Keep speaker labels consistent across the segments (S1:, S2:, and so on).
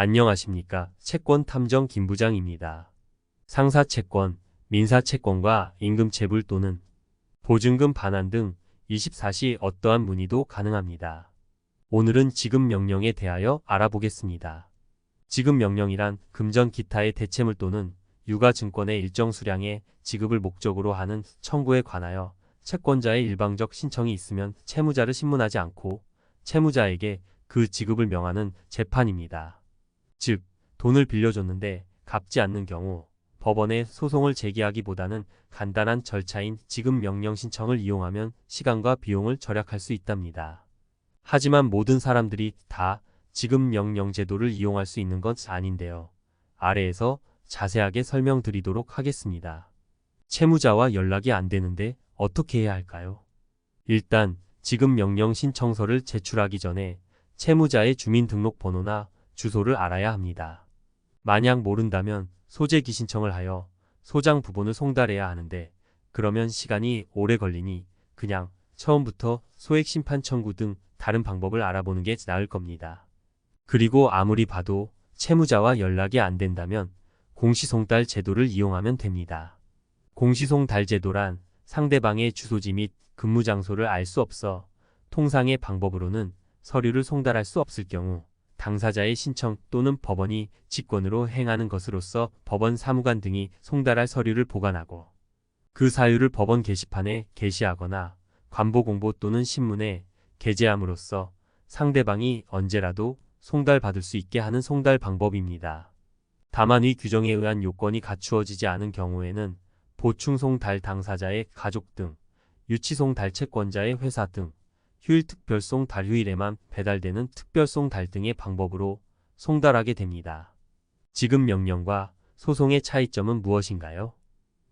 S1: 안녕하십니까. 채권 탐정 김부장입니다. 상사 채권, 민사 채권과 임금 체불 또는 보증금 반환 등 24시 어떠한 문의도 가능합니다. 오늘은 지급 명령에 대하여 알아보겠습니다. 지급 명령이란 금전 기타의 대체물 또는 유가증권의 일정 수량의 지급을 목적으로 하는 청구에 관하여 채권자의 일방적 신청이 있으면 채무자를 신문하지 않고 채무자에게 그 지급을 명하는 재판입니다. 즉, 돈을 빌려줬는데 갚지 않는 경우 법원에 소송을 제기하기보다는 간단한 절차인 지급 명령 신청을 이용하면 시간과 비용을 절약할 수 있답니다. 하지만 모든 사람들이 다 지급 명령 제도를 이용할 수 있는 건 아닌데요. 아래에서 자세하게 설명드리도록 하겠습니다. 채무자와 연락이 안 되는데 어떻게 해야 할까요? 일단 지급 명령 신청서를 제출하기 전에 채무자의 주민등록번호나 주소를 알아야 합니다. 만약 모른다면 소재기 신청을 하여 소장 부본을 송달해야 하는데 그러면 시간이 오래 걸리니 그냥 처음부터 소액 심판 청구 등 다른 방법을 알아보는 게 나을 겁니다. 그리고 아무리 봐도 채무자와 연락이 안 된다면 공시송달 제도를 이용하면 됩니다. 공시송달 제도란 상대방의 주소지 및 근무 장소를 알 수 없어 통상의 방법으로는 서류를 송달할 수 없을 경우 당사자의 신청 또는 법원이 직권으로 행하는 것으로서 법원 사무관 등이 송달할 서류를 보관하고 그 사유를 법원 게시판에 게시하거나 관보 공보 또는 신문에 게재함으로써 상대방이 언제라도 송달받을 수 있게 하는 송달 방법입니다. 다만 이 규정에 의한 요건이 갖추어지지 않은 경우에는 보충송달 당사자의 가족 등 유치송달 채권자의 회사 등 휴일 특별송 달 휴일에만 배달되는 특별송 달 등의 방법으로 송달하게 됩니다. 지급 명령과 소송의 차이점은 무엇인가요?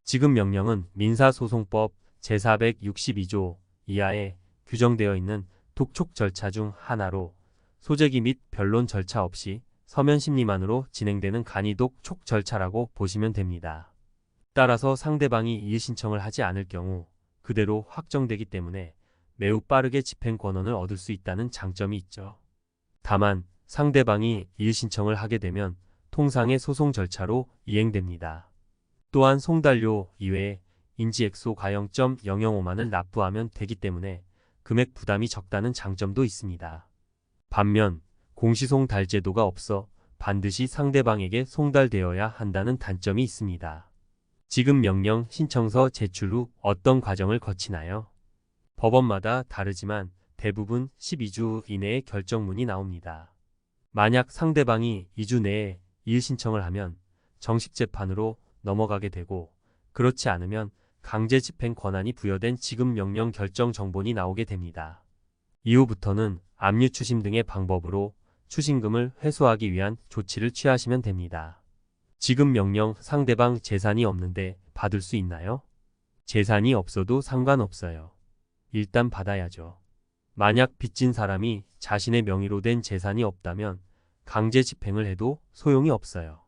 S1: 지급 명령은 민사소송법 제462조 이하에 규정되어 있는 독촉 절차 중 하나로 소재기 및 변론 절차 없이 서면 심리만으로 진행되는 간이독 촉 절차라고 보시면 됩니다. 따라서 상대방이 이의 신청을 하지 않을 경우 그대로 확정되기 때문에 매우 빠르게 집행 권한을 얻을 수 있다는 장점이 있죠. 다만 상대방이 이의 신청을 하게 되면 통상의 소송 절차로 이행됩니다. 또한 송달료 이외에 인지액소 가형 0.005만을 납부하면 되기 때문에 금액 부담이 적다는 장점도 있습니다. 반면 공시송달 제도가 없어 반드시 상대방에게 송달되어야 한다는 단점이 있습니다. 지급 명령 신청서 제출 후 어떤 과정을 거치나요? 법원마다 다르지만 대부분 12주 이내에 결정문이 나옵니다. 만약 상대방이 2주 내에 이의 신청을 하면 정식 재판으로 넘어가게 되고 그렇지 않으면 강제 집행 권한이 부여된 지급 명령 결정 정본이 나오게 됩니다. 이후부터는 압류 추심 등의 방법으로 추징금을 회수하기 위한 조치를 취하시면 됩니다. 지급 명령 상대방 재산이 없는데 받을 수 있나요? 재산이 없어도 상관없어요. 일단 받아야죠. 만약 빚진 사람이 자신의 명의로 된 재산이 없다면 강제 집행을 해도 소용이 없어요.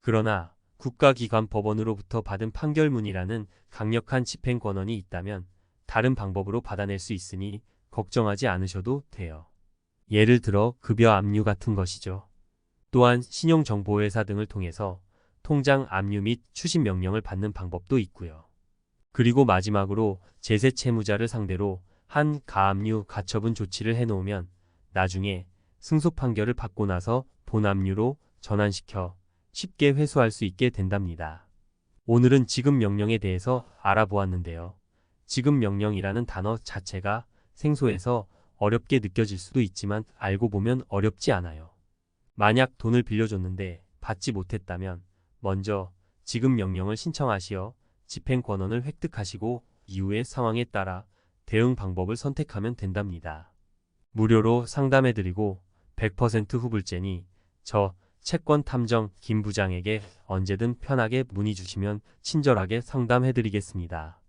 S1: 그러나 국가기관 법원으로부터 받은 판결문이라는 강력한 집행 권한이 있다면 다른 방법으로 받아낼 수 있으니 걱정하지 않으셔도 돼요. 예를 들어 급여 압류 같은 것이죠. 또한 신용정보회사 등을 통해서 통장 압류 및 추심 명령을 받는 방법도 있고요. 그리고 마지막으로 제세 채무자를 상대로 한 가압류 가처분 조치를 해놓으면 나중에 승소 판결을 받고 나서 본압류로 전환시켜 쉽게 회수할 수 있게 된답니다. 오늘은 지급 명령에 대해서 알아보았는데요. 지급 명령이라는 단어 자체가 생소해서 어렵게 느껴질 수도 있지만 알고 보면 어렵지 않아요. 만약 돈을 빌려줬는데 받지 못했다면 먼저 지급 명령을 신청하시어 집행 권한을 획득하시고 이후의 상황에 따라 대응 방법을 선택하면 된답니다. 무료로 상담해드리고 100% 후불제니 저 채권 탐정 김 부장에게 언제든 편하게 문의 주시면 친절하게 상담해드리겠습니다.